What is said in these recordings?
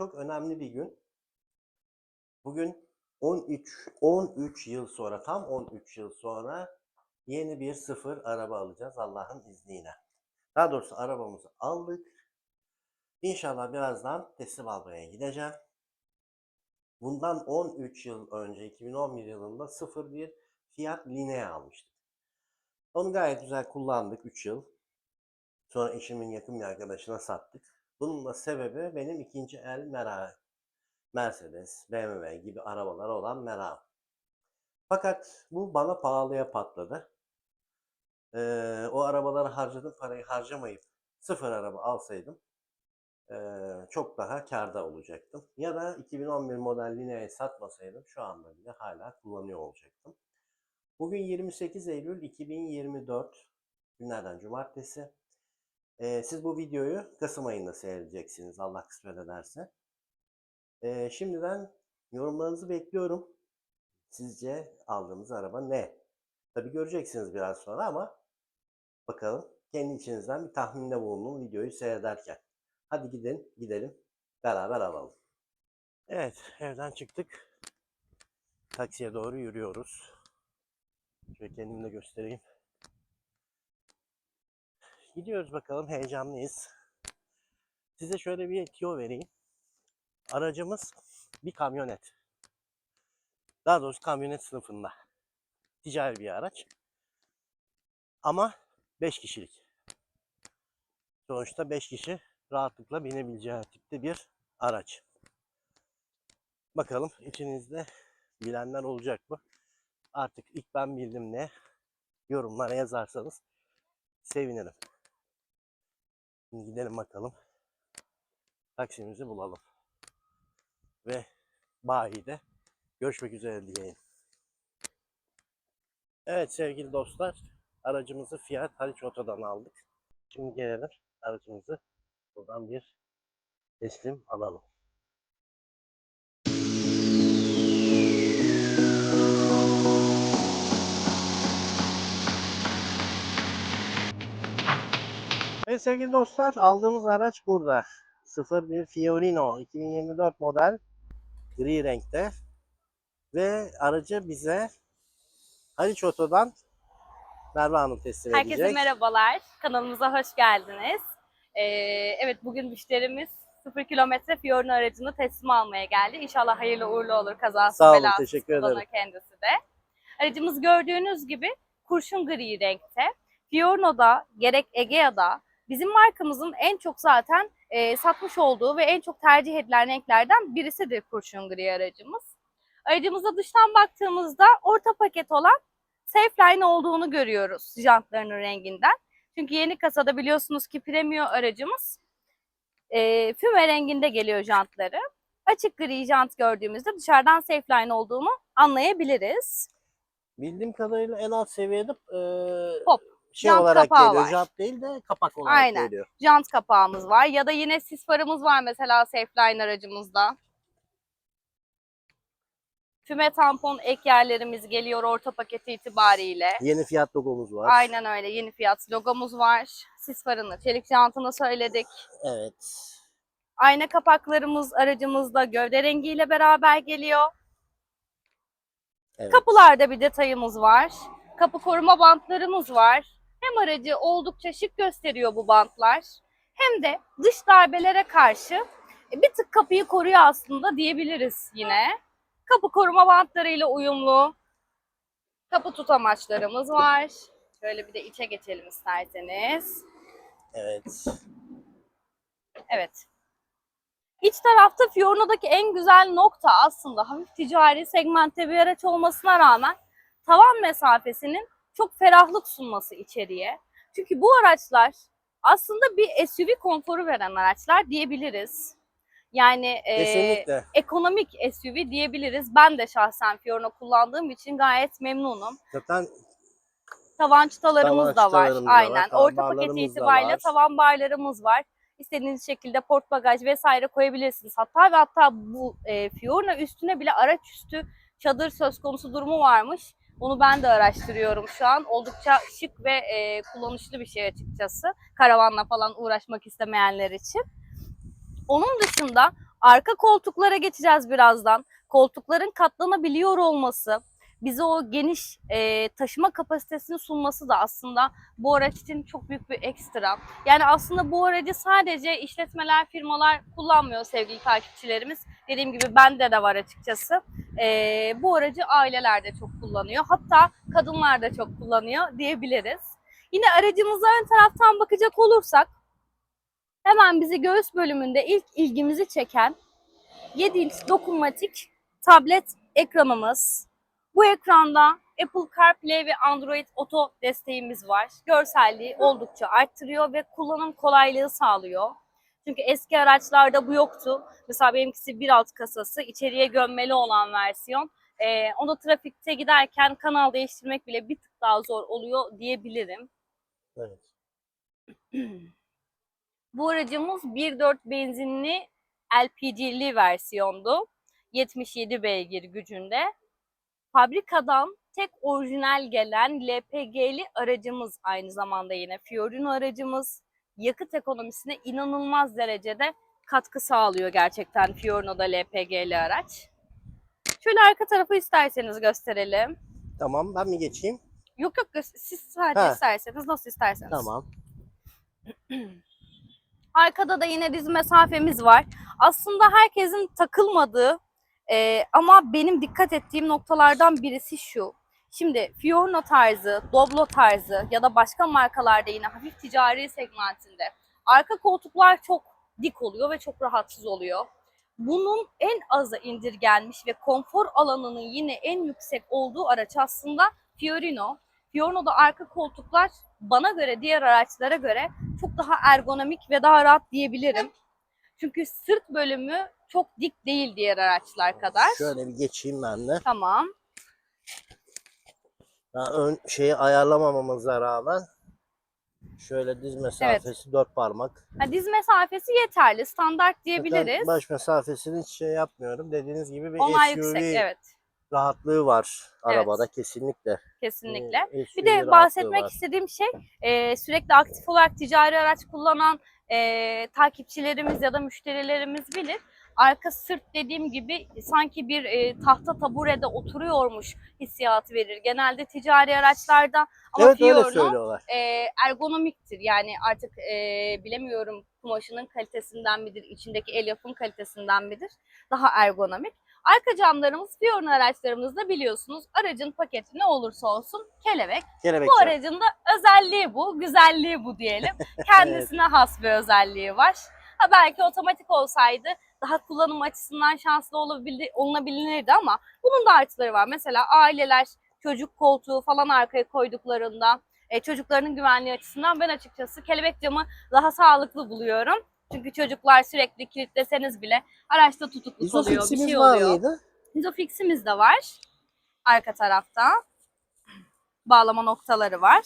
çok önemli bir gün. Bugün 13 13 yıl sonra tam 13 yıl sonra yeni bir sıfır araba alacağız Allah'ın izniyle. Daha doğrusu arabamızı aldık. İnşallah birazdan teslim almaya gideceğim. Bundan 13 yıl önce 2011 yılında sıfır bir Fiat Linea almıştık. Onu gayet güzel kullandık 3 yıl. Sonra eşimin yakın bir arkadaşına sattık. Bunun da sebebi benim ikinci el merak. Mercedes, BMW gibi arabalar olan merak. Fakat bu bana pahalıya patladı. Ee, o arabalara harcadığım parayı harcamayıp sıfır araba alsaydım eee, çok daha kârda olacaktım. Ya da 2011 model Linea'yı satmasaydım şu anda bile hala kullanıyor olacaktım. Bugün 28 Eylül 2024 günlerden cumartesi. Ee, siz bu videoyu Kasım ayında seyredeceksiniz Allah kısmet ederse. Ee, şimdiden yorumlarınızı bekliyorum. Sizce aldığımız araba ne? Tabii göreceksiniz biraz sonra ama bakalım kendi içinizden bir tahminde bulunun videoyu seyrederken. Hadi gidin, gidelim. Beraber alalım. Evet, evden çıktık. Taksiye doğru yürüyoruz. Şöyle kendimi de göstereyim. Gidiyoruz bakalım, heyecanlıyız. Size şöyle bir tiyo vereyim. Aracımız bir kamyonet. Daha doğrusu kamyonet sınıfında. Ticari bir araç. Ama 5 kişilik. Sonuçta 5 kişi rahatlıkla binebileceği tipte bir araç. Bakalım içinizde bilenler olacak mı? Artık ilk ben bildim ne? Yorumlara yazarsanız sevinirim. Şimdi gidelim bakalım. Taksimizi bulalım. Ve bayide görüşmek üzere diyeyim. Evet sevgili dostlar, aracımızı Fiat Haliç Oto'dan aldık. Şimdi gelelim aracımızı buradan bir teslim alalım. Evet sevgili dostlar aldığımız araç burada. 01 Fiorino 2024 model gri renkte ve aracı bize Haliç Oto'dan Merve Hanım teslim edecek. Herkese merhabalar. Kanalımıza hoş geldiniz. Ee, evet bugün müşterimiz 0 kilometre Fiorino aracını teslim almaya geldi. İnşallah hayırlı uğurlu olur kazası Sağ olun, teşekkür ederim. kendisi de. Aracımız gördüğünüz gibi kurşun gri renkte. Fiorino'da gerek Egea'da bizim markamızın en çok zaten e, satmış olduğu ve en çok tercih edilen renklerden birisidir kurşun gri aracımız. Aracımıza dıştan baktığımızda orta paket olan Safeline olduğunu görüyoruz jantlarının renginden. Çünkü yeni kasada biliyorsunuz ki premium aracımız e, füme renginde geliyor jantları. Açık gri jant gördüğümüzde dışarıdan Safeline olduğunu anlayabiliriz. Bildiğim kadarıyla en alt seviyede eee, Pop, şey jant olarak kapağı geliyor. var. Jant değil de kapak olarak Aynen. geliyor. Jant kapağımız var ya da yine sis farımız var mesela Safeline aracımızda. Füme tampon ek yerlerimiz geliyor orta paketi itibariyle. Yeni fiyat logomuz var. Aynen öyle yeni fiyat logomuz var. Sis farını, çelik jantını söyledik. Evet. Ayna kapaklarımız aracımızda gövde rengiyle beraber geliyor. Evet. Kapılarda bir detayımız var. Kapı koruma bantlarımız var. Hem aracı oldukça şık gösteriyor bu bantlar. Hem de dış darbelere karşı e, bir tık kapıyı koruyor aslında diyebiliriz yine. Kapı koruma bantlarıyla uyumlu. Kapı tutamaçlarımız var. Şöyle bir de içe geçelim isterseniz. Evet. Evet. İç tarafta Fiorino'daki en güzel nokta aslında hafif ticari segmentte bir araç olmasına rağmen tavan mesafesinin çok ferahlık sunması içeriye. Çünkü bu araçlar aslında bir SUV konforu veren araçlar diyebiliriz. Yani e, ekonomik SUV diyebiliriz. Ben de şahsen Fiorino kullandığım için gayet memnunum. Zaten Tavan çıtalarımız da var. da var, Aynen. tavan Orta paketi itibariyle var. tavan barlarımız var. İstediğiniz şekilde port bagaj vesaire koyabilirsiniz. Hatta ve hatta bu e, Fiorino üstüne bile araç üstü çadır söz konusu durumu varmış. Onu ben de araştırıyorum şu an. Oldukça şık ve e, kullanışlı bir şey açıkçası. Karavanla falan uğraşmak istemeyenler için. Onun dışında Arka koltuklara geçeceğiz birazdan. Koltukların katlanabiliyor olması, bize o geniş e, taşıma kapasitesini sunması da aslında bu araç için çok büyük bir ekstra. Yani aslında bu aracı sadece işletmeler, firmalar kullanmıyor sevgili takipçilerimiz. Dediğim gibi bende de var açıkçası. E, bu aracı aileler de çok kullanıyor. Hatta kadınlar da çok kullanıyor diyebiliriz. Yine aracımıza ön taraftan bakacak olursak hemen bizi göğüs bölümünde ilk ilgimizi çeken 7 inç dokunmatik tablet ekranımız. Bu ekranda Apple CarPlay ve Android Auto desteğimiz var. Görselliği oldukça arttırıyor ve kullanım kolaylığı sağlıyor. Çünkü eski araçlarda bu yoktu. Mesela benimkisi 1.6 kasası, içeriye gömmeli olan versiyon. Ee, onu trafikte giderken kanal değiştirmek bile bir tık daha zor oluyor diyebilirim. Evet. Bu aracımız 1.4 benzinli LPG'li versiyondu. 77 beygir gücünde. Fabrikadan tek orijinal gelen LPG'li aracımız aynı zamanda yine Fiorino aracımız. Yakıt ekonomisine inanılmaz derecede katkı sağlıyor gerçekten Fiorino'da LPG'li araç. Şöyle arka tarafı isterseniz gösterelim. Tamam ben mi geçeyim? Yok yok siz sadece Ha. isterseniz nasıl isterseniz. Tamam. Arkada da yine diz mesafemiz var. Aslında herkesin takılmadığı e, ama benim dikkat ettiğim noktalardan birisi şu. Şimdi Fiorino tarzı, Doblo tarzı ya da başka markalarda yine hafif ticari segmentinde arka koltuklar çok dik oluyor ve çok rahatsız oluyor. Bunun en aza indirgenmiş ve konfor alanının yine en yüksek olduğu araç aslında Fiorino. Fiorino'da arka koltuklar bana göre diğer araçlara göre çok daha ergonomik ve daha rahat diyebilirim. Çünkü sırt bölümü çok dik değil diğer araçlar kadar. Şöyle bir geçeyim ben de. Tamam. Ben ön şeyi ayarlamamamıza rağmen şöyle diz mesafesi dört parmak. Ha, diz mesafesi yeterli, standart Zaten diyebiliriz. baş mesafesini hiç şey yapmıyorum. Dediğiniz gibi bir Onlar SUV yüksek, evet. rahatlığı var arabada kesinlikle. Kesinlikle. Ee, Bir de bahsetmek var. istediğim şey e, sürekli aktif olarak ticari araç kullanan e, takipçilerimiz ya da müşterilerimiz bilir. Arka sırt dediğim gibi sanki bir e, tahta taburede oturuyormuş hissiyatı verir. Genelde ticari araçlarda ama Evet söylüyorlar. e, ergonomiktir. Yani artık e, bilemiyorum kumaşının kalitesinden midir, içindeki el yapım kalitesinden midir? Daha ergonomik. Arka camlarımız Fiorino araçlarımızda biliyorsunuz aracın paketi ne olursa olsun kelebek. Kelebek Bu aracın da özelliği bu, güzelliği bu diyelim. Kendisine has bir özelliği var. Ha belki otomatik olsaydı daha kullanım açısından şanslı olabildi, olunabilirdi ama bunun da artıları var. Mesela aileler çocuk koltuğu falan arkaya koyduklarında e, çocuklarının güvenliği açısından ben açıkçası kelebek camı daha sağlıklı buluyorum. Çünkü çocuklar sürekli kilitleseniz bile araçta tutukluk oluyor, bir İzofix'imiz şey var oluyor. mıydı? Isofix'imiz de var. Arka tarafta. Bağlama noktaları var.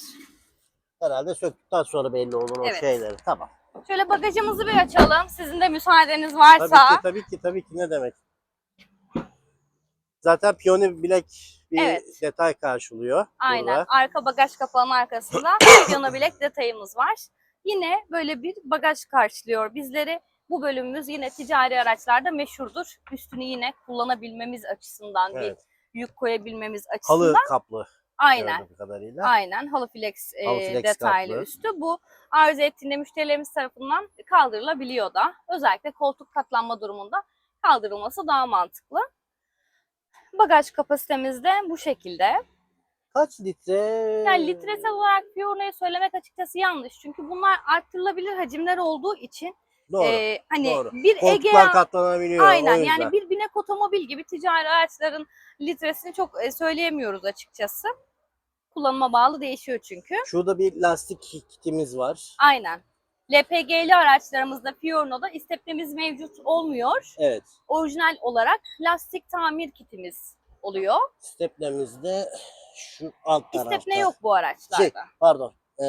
Herhalde söktükten sonra belli olur o Evet. şeyleri. Tamam. Şöyle bagajımızı bir açalım. Sizin de müsaadeniz Tabii varsa. ki tabii ki tabii ki ne demek. Zaten piyano bilek bir Evet. detay karşılıyor. Aynen. Burada. Arka bagaj kapağının arkasında piyano bilek detayımız var. Yine böyle bir bagaj karşılıyor bizleri. Bu bölümümüz yine ticari araçlarda meşhurdur. Üstünü yine kullanabilmemiz açısından, Evet. bir yük koyabilmemiz açısından. Halı kaplı Aynen. gördüğüm kadarıyla. Aynen halı flex, e, Halı flex detaylı kaplı. üstü. Bu arzu ettiğinde müşterilerimiz tarafından kaldırılabiliyor da. Özellikle koltuk katlanma durumunda kaldırılması daha mantıklı. Bagaj kapasitemiz de bu şekilde. Kaç litre? Yani litresel olarak Fiorino'yu söylemek açıkçası yanlış. Çünkü bunlar arttırılabilir hacimler olduğu için Doğru. e, hani doğru. bir Egea katlanabiliyor. aynen yani bir binek otomobil gibi ticari araçların litresini çok e, söyleyemiyoruz açıkçası. Kullanıma bağlı değişiyor çünkü. Şurada bir lastik kitimiz var. Aynen. LPG'li araçlarımızda Fiorino'da istepnemiz mevcut olmuyor. Evet. Orijinal olarak lastik tamir kitimiz oluyor. Stepnemizde şu alt tarafta. İstepne yok bu araçlarda. Şey, pardon. Ee,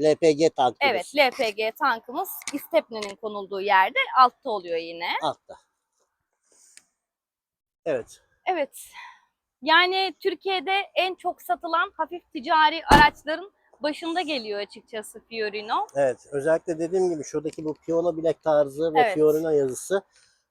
LPG tankımız. Evet, LPG tankımız istepnenin konulduğu yerde altta oluyor yine. Altta. Evet. Evet. Yani Türkiye'de en çok satılan hafif ticari araçların başında geliyor açıkçası Fiorino. Evet. Özellikle dediğim gibi şuradaki bu piyano bilek tarzı ve Evet. Fiorino yazısı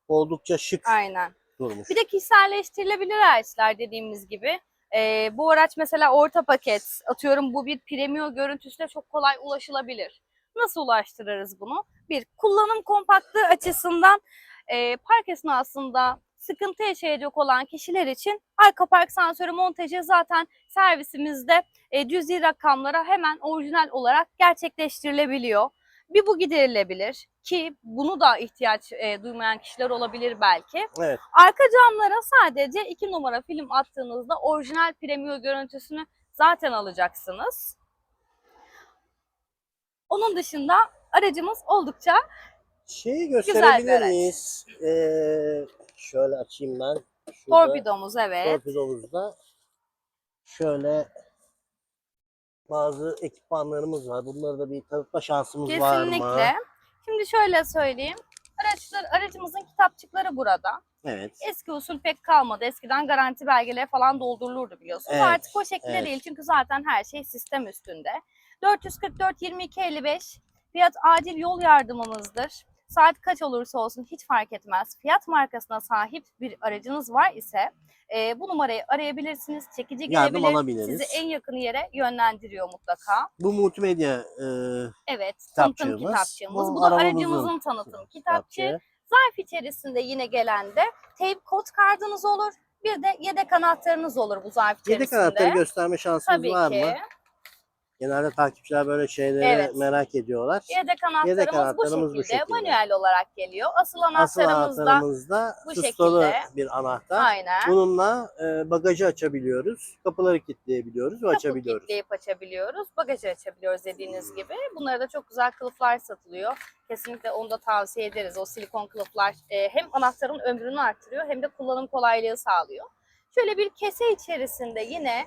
Oldukça şık Aynen. durmuş. Bir de kişiselleştirilebilir araçlar dediğimiz gibi. Ee, bu araç mesela orta paket, atıyorum bu bir premium görüntüsüne çok kolay ulaşılabilir. Nasıl ulaştırırız bunu? Bir, kullanım kompaktlığı açısından e, park esnasında sıkıntı yaşayacak olan kişiler için arka park sensörü montajı zaten servisimizde e, cüzi rakamlara hemen orijinal olarak gerçekleştirilebiliyor. Bir bu giderilebilir ki bunu da ihtiyaç e, duymayan kişiler olabilir belki. Evet. Arka camlara sadece 2 numara film attığınızda orijinal premium görüntüsünü zaten alacaksınız. Onun dışında aracımız oldukça Şeyi bir gösterebilir araç. miyiz? Ee, şöyle açayım ben. Şurada torpidomuz evet. torpidomuzda şöyle bazı ekipmanlarımız var. Bunları da bir tanıtma şansımız var mı? Kesinlikle. Şimdi şöyle söyleyeyim. Araçlar, aracımızın kitapçıkları burada. Evet. Eski usul pek kalmadı. Eskiden garanti belgeleri falan doldurulurdu biliyorsunuz. Evet, Artık o şekilde evet. değil çünkü zaten her şey sistem üstünde. 444 22 55 fiyat acil yol yardımımızdır. Saat kaç olursa olsun hiç fark etmez. Fiyat markasına sahip bir aracınız var ise e, bu numarayı arayabilirsiniz. Çekici Yardım gelebilir. Sizi en yakın yere yönlendiriyor mutlaka. Bu multimedya e, Evet, tanıtım kitapçığımız. Bu Bu, da aracımızın tanıtım kitapçığı. kitapçığı. Zarf içerisinde yine gelen de tape kod kartınız olur. Bir de yedek anahtarınız olur bu zarf Yedek içerisinde. anahtarı gösterme şansımız Tabii var ki. mı? Genelde takipçiler böyle şeyleri Evet. merak ediyorlar. Yedek anahtarımız, anahtarımız bu bu, şekilde, şekilde. manuel olarak geliyor. Asıl Asıl anahtarımız da anahtarımız da bu sustalı şekilde. bir anahtar. aynen. Bununla e, bagajı açabiliyoruz, kapıları kilitleyebiliyoruz ve Kapı açabiliyoruz. kilitleyip açabiliyoruz. Bagajı açabiliyoruz dediğiniz gibi. Bunlara da çok güzel kılıflar satılıyor. Kesinlikle onu da tavsiye ederiz. O silikon kılıflar e, hem anahtarın ömrünü artırıyor hem de kullanım kolaylığı sağlıyor. Şöyle bir kese içerisinde yine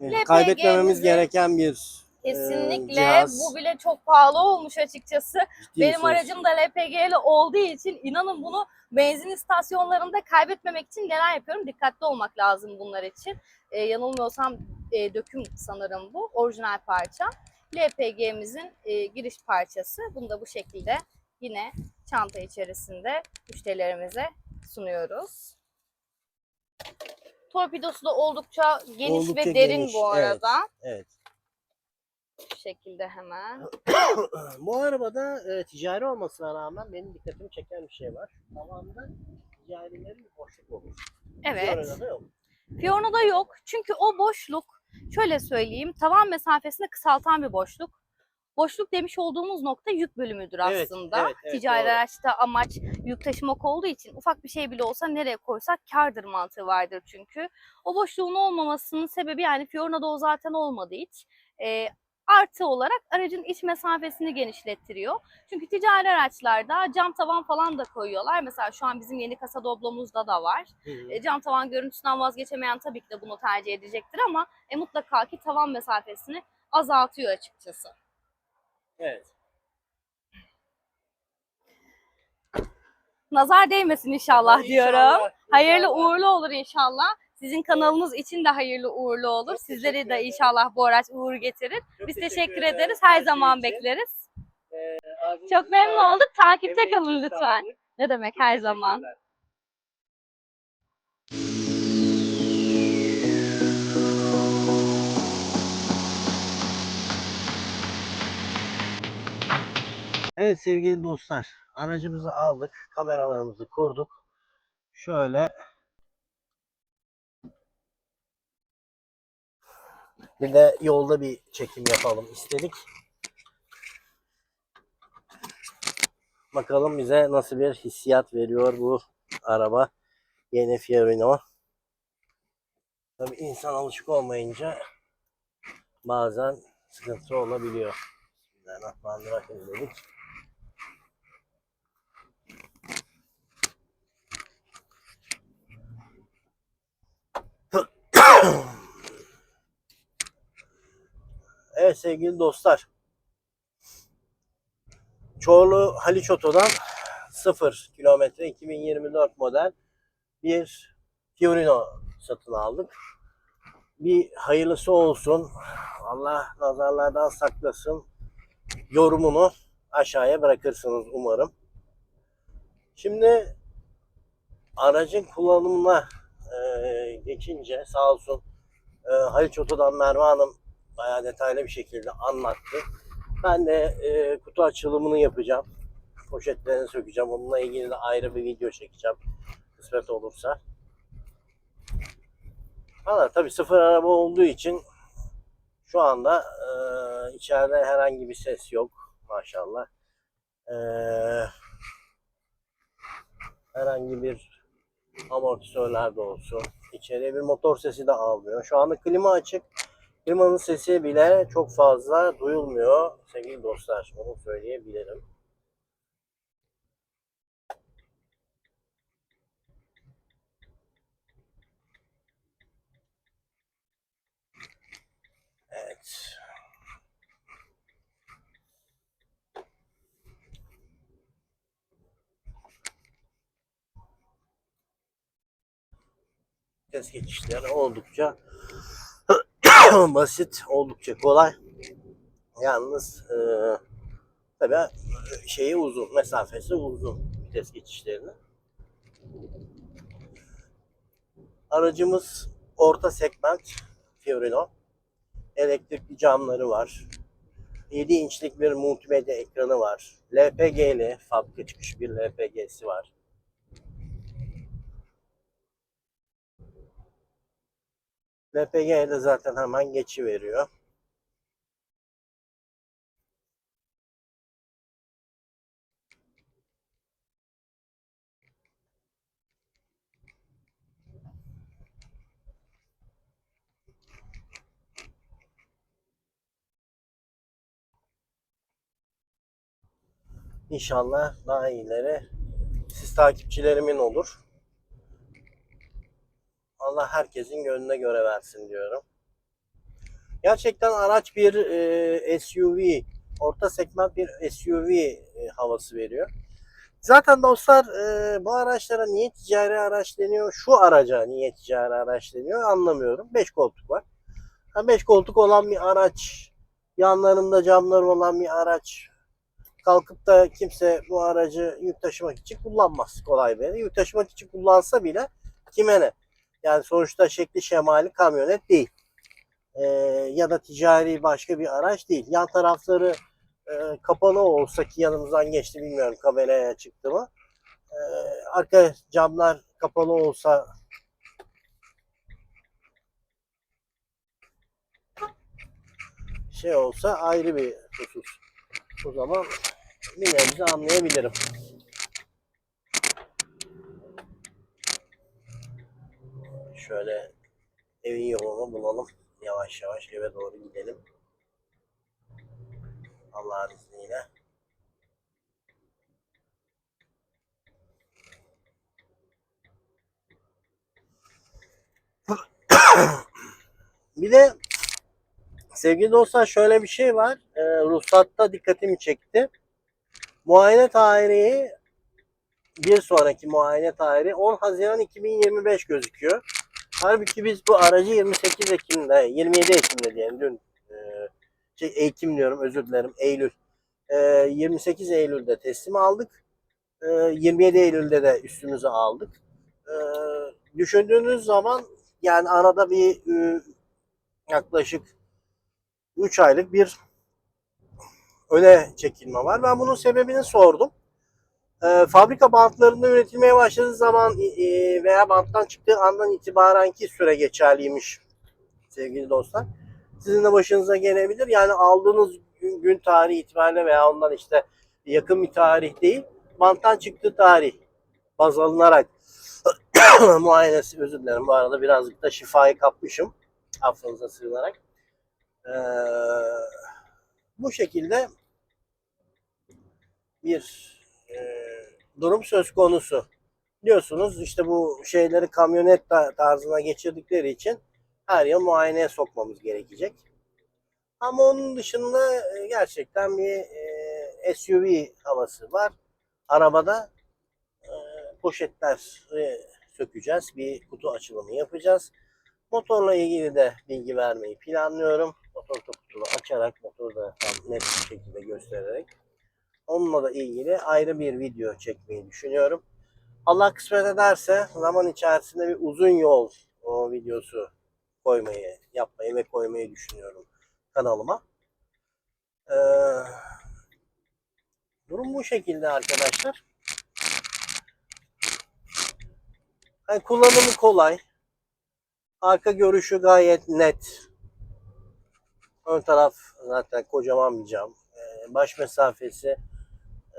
Evet, kaybetmememiz gereken bir Kesinlikle Ee, cihaz. bu bile çok pahalı olmuş açıkçası. ciddi Benim söz. aracım da LPG'li olduğu için inanın bunu benzin istasyonlarında kaybetmemek için neler yapıyorum? Dikkatli olmak lazım bunlar için. Ee, yanılmıyorsam e, döküm sanırım bu. Orijinal parça. LPG'mizin e, giriş parçası. Bunu da bu şekilde yine çanta içerisinde müşterilerimize sunuyoruz. Torpidosu da oldukça geniş Oldukça ve derin geniş, bu evet. arada. Evet. Şekilde hemen. Bu arabada e, ticari olmasına rağmen benim dikkatimi çeken bir şey var. Tavanda ticarilerin boşluk olur. Evet. Arada yok. Fiorino'da yok. Çünkü o boşluk şöyle söyleyeyim tavan mesafesini kısaltan bir boşluk. Boşluk demiş olduğumuz nokta yük bölümüdür Evet, aslında. evet, evet, Ticari doğru. araçta amaç yük taşımak olduğu için ufak bir şey bile olsa nereye koysak kardır mantığı vardır çünkü. O boşluğun olmamasının sebebi yani Fiorino'da o zaten olmadı hiç. Ee, artı olarak aracın iç mesafesini genişlettiriyor. Çünkü ticari araçlarda cam tavan falan da koyuyorlar. Mesela şu an bizim yeni kasa doblomuzda da var. Hı hı. E, cam tavan görüntüsünden vazgeçemeyen tabii ki de bunu tercih edecektir ama e, mutlaka ki tavan mesafesini azaltıyor açıkçası. Evet. Nazar değmesin inşallah diyorum. İnşallah, Hayırlı inşallah. uğurlu olur inşallah. Sizin kanalınız için de hayırlı uğurlu olur. Çok Sizleri de inşallah bu araç uğur getirir. Çok Biz teşekkür teşekkür ederiz. her şey zaman için. bekleriz. Ee, Çok memnun olduk. Takipte kalın lütfen. sağlık. Ne demek Çok her zaman. Evet sevgili dostlar, aracımızı aldık, kameralarımızı kurduk. Şöyle bir de yolda bir çekim yapalım istedik. Bakalım bize nasıl bir hissiyat veriyor bu araba. Yeni Fiorino. Tabii insan alışık olmayınca bazen sıkıntı olabiliyor. Bismillahirrahmanirrahim dedik. Evet sevgili dostlar. Çorlu Haliç Oto'dan 0 kilometre 2024 model bir Fiorino satın aldık. Bir hayırlısı olsun. Allah nazarlardan saklasın. Yorumunu aşağıya bırakırsınız umarım. Şimdi aracın kullanımına e, geçince sağ olsun e, Haliç Oto'dan Merve Hanım bayağı detaylı bir şekilde anlattı. Ben de e, kutu açılımını yapacağım. Poşetlerini sökeceğim. Onunla ilgili de ayrı bir video çekeceğim. Kısmet olursa. Valla tabii sıfır araba olduğu için şu anda e, içeride herhangi bir ses yok maşallah. E, herhangi bir amortisörler de olsun. İçeriye bir motor sesi de almıyor. Şu anda klima açık. Klimanın sesi bile çok fazla duyulmuyor sevgili dostlar. Onu söyleyebilirim. Evet. Ses geçişleri oldukça basit, oldukça kolay. Yalnız e, tabii şeyi uzun, mesafesi uzun vites geçişlerinin. Aracımız orta segment Fiorino. Elektrikli camları var. 7 inçlik bir multimedya ekranı var. LPG'li, fabrika çıkış bir LPG'si var. LPG de zaten hemen geçiveriyor. İnşallah daha iyileri siz takipçilerimin olur. Allah herkesin gönlüne göre versin diyorum. Gerçekten araç bir e, SUV, orta segment bir SUV e, havası veriyor. Zaten dostlar e, bu araçlara niye ticari araç deniyor, şu araca niye ticari araç deniyor anlamıyorum. 5 koltuk var. 5 koltuk olan bir araç, yanlarında camları olan bir araç, kalkıp da kimse bu aracı yük taşımak için kullanmaz kolay bir Yük taşımak için kullansa bile kime ne? Yani sonuçta şekli şemali kamyonet değil. Ee, ya da ticari başka bir araç değil. Yan tarafları e, kapalı olsa ki yanımızdan geçti bilmiyorum kameraya çıktı mı. Ee, arka camlar kapalı olsa şey olsa ayrı bir husus. O zaman bir anlayabilirim. Şöyle evin yolunu bulalım. Yavaş yavaş eve doğru gidelim. Allah'ın izniyle. bir de sevgili dostlar şöyle bir şey var. Ee, ruhsatta dikkatimi çekti. Muayene tarihi bir sonraki muayene tarihi 10 Haziran 2025 gözüküyor. Halbuki biz bu aracı 28 Ekim'de, 27 Ekim'de diyelim dün e, şey, Ekim diyorum özür dilerim Eylül. E, 28 Eylül'de teslim aldık. E, 27 Eylül'de de üstümüze aldık. E, düşündüğünüz zaman yani arada bir e, yaklaşık 3 aylık bir öne çekilme var. Ben bunun sebebini sordum. E, fabrika bantlarında üretilmeye başladığı zaman e, veya banttan çıktığı andan itibaren ki süre geçerliymiş sevgili dostlar. Sizin de başınıza gelebilir. Yani aldığınız gün, gün tarihi itibariyle veya ondan işte yakın bir tarih değil, banttan çıktığı tarih baz alınarak muayenesi özür dilerim bu arada birazcık da şifayı kapmışım affınıza sığınarak. Ee, bu şekilde bir e, durum söz konusu. Biliyorsunuz işte bu şeyleri kamyonet ta- tarzına geçirdikleri için her yıl muayeneye sokmamız gerekecek. Ama onun dışında e, gerçekten bir e, SUV havası var. Arabada e, poşetler sökeceğiz. Bir kutu açılımı yapacağız. Motorla ilgili de bilgi vermeyi planlıyorum. Motor kaputunu açarak motoru da tam net bir şekilde göstererek. Onunla da ilgili ayrı bir video çekmeyi düşünüyorum. Allah kısmet ederse zaman içerisinde bir uzun yol o videosu koymayı, yapmayı ve koymayı düşünüyorum kanalıma. Ee, durum bu şekilde arkadaşlar. Yani kullanımı kolay. Arka görüşü gayet net. Ön taraf zaten kocaman bir cam. Ee, Baş mesafesi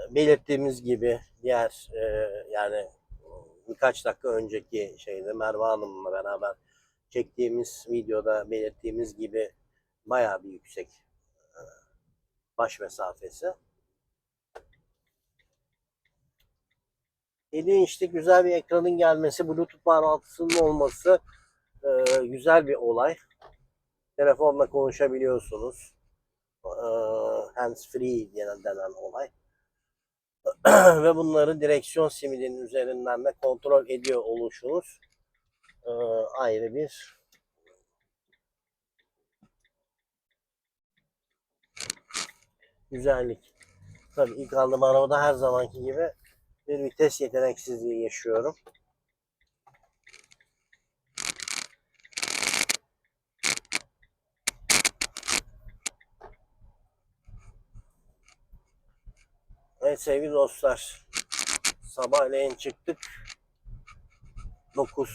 belirttiğimiz gibi diğer e, yani birkaç dakika önceki şeyde Merve Hanım'la beraber çektiğimiz videoda belirttiğimiz gibi bayağı bir yüksek e, baş mesafesi. 7 inçlik güzel bir ekranın gelmesi, Bluetooth bağlantısının olması e, güzel bir olay. Telefonla konuşabiliyorsunuz. E, hands free denen, olay. Ve bunları direksiyon simidinin üzerinden de kontrol ediyor oluşunuz e, ayrı bir güzellik. Tabii ilk aldığım arabada her zamanki gibi bir vites yeteneksizliği yaşıyorum. Evet sevgili dostlar. Sabahleyin çıktık. 9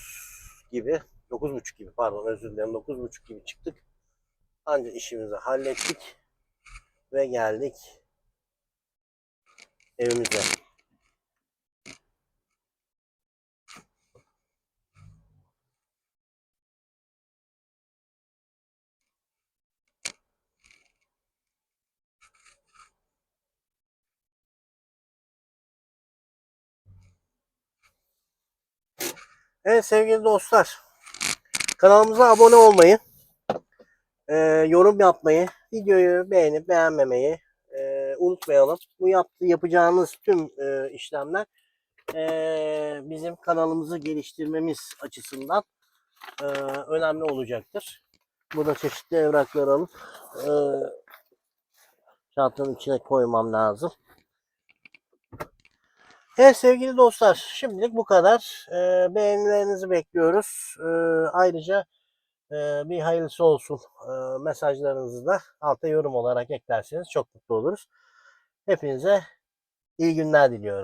gibi. 9.30 gibi pardon özür dilerim. 9.30 gibi çıktık. Ancak işimizi hallettik. Ve geldik evimize. Evet sevgili dostlar. Kanalımıza abone olmayı, e, yorum yapmayı, videoyu beğenip beğenmemeyi e, unutmayalım. Bu yaptığı yapacağınız tüm e, işlemler e, bizim kanalımızı geliştirmemiz açısından e, önemli olacaktır. Burada çeşitli evrakları alıp e, çantanın içine koymam lazım. Evet sevgili dostlar şimdilik bu kadar. Ee, beğenilerinizi bekliyoruz. Ee, ayrıca e, bir hayırlısı olsun e, mesajlarınızı da alta yorum olarak eklerseniz çok mutlu oluruz. Hepinize iyi günler diliyorum.